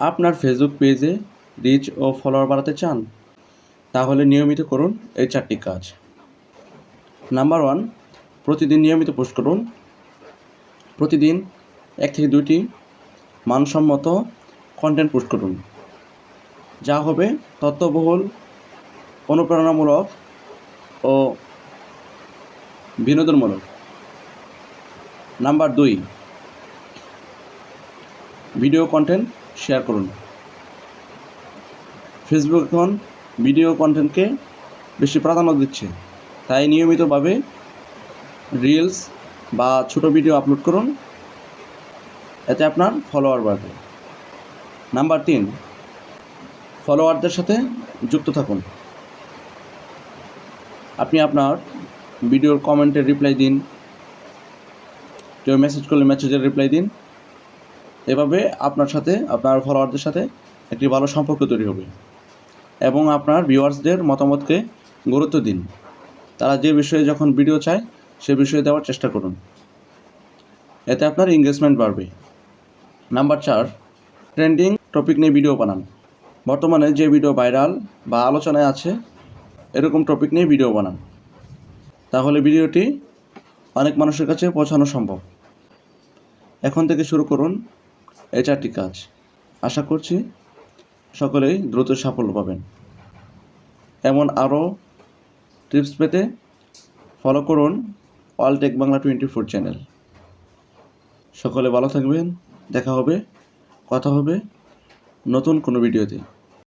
আপনার ফেসবুক পেজে রিচ ও ফলোয়ার বাড়াতে চান, তাহলে নিয়মিত করুন এই চারটি কাজ। নাম্বার ওয়ান প্রতিদিন নিয়মিত পোস্ট করুন। প্রতিদিন এক থেকে দুইটি মানসম্মত কন্টেন্ট পোস্ট করুন। যা হবে তথ্যবহুল, অনুপ্রেরণামূলক ও বিনোদনমূলক। নাম্বার দুই ভিডিও কন্টেন্ট শেয়ার করুন। ফেসবুক এখন ভিডিও কন্টেন্টকে বেশি প্রাধান্য দিচ্ছে। তাই নিয়মিতভাবে রিলস বা ছোট ভিডিও আপলোড করুন। এতে আপনার ফলোয়ার বাড়বে। নাম্বার তিন ফলোয়ারদের সাথে যুক্ত থাকুন। আপনি আপনার ভিডিওর কমেন্টের রিপ্লাই দিন। কেউ মেসেজ করলে মেসেজের রিপ্লাই দিন। এভাবে আপনার সাথে, আপনার ফলোয়ারদের সাথে একটি ভালো সম্পর্ক তৈরি হবে এবং আপনার ভিউয়ার্সদের মতামতকে গুরুত্ব দিন। তারা যে বিষয়ে যখন ভিডিও চায়, সে বিষয়ে দেওয়ার চেষ্টা করুন। এতে আপনার এঙ্গেজমেন্ট বাড়বে। নাম্বার চার ট্রেন্ডিং টপিক নিয়ে ভিডিও বানান। বর্তমানে যে ভিডিও ভাইরাল বা আলোচনায় আছে, এরকম টপিক নিয়ে ভিডিও বানান। তাহলে ভিডিওটি অনেক মানুষের কাছে পৌঁছানো সম্ভব। এখন থেকে শুরু করুন এই চারটি কাজ। আশা করছি সকলেই দ্রুত সাফল্য পাবেন। এমন আরও টিপস পেতে ফলো করুন all tech Bangla twenty four channel সকলে ভালো থাকবেন, দেখা হবে, কথা হবে নতুন কোনো ভিডিওতে।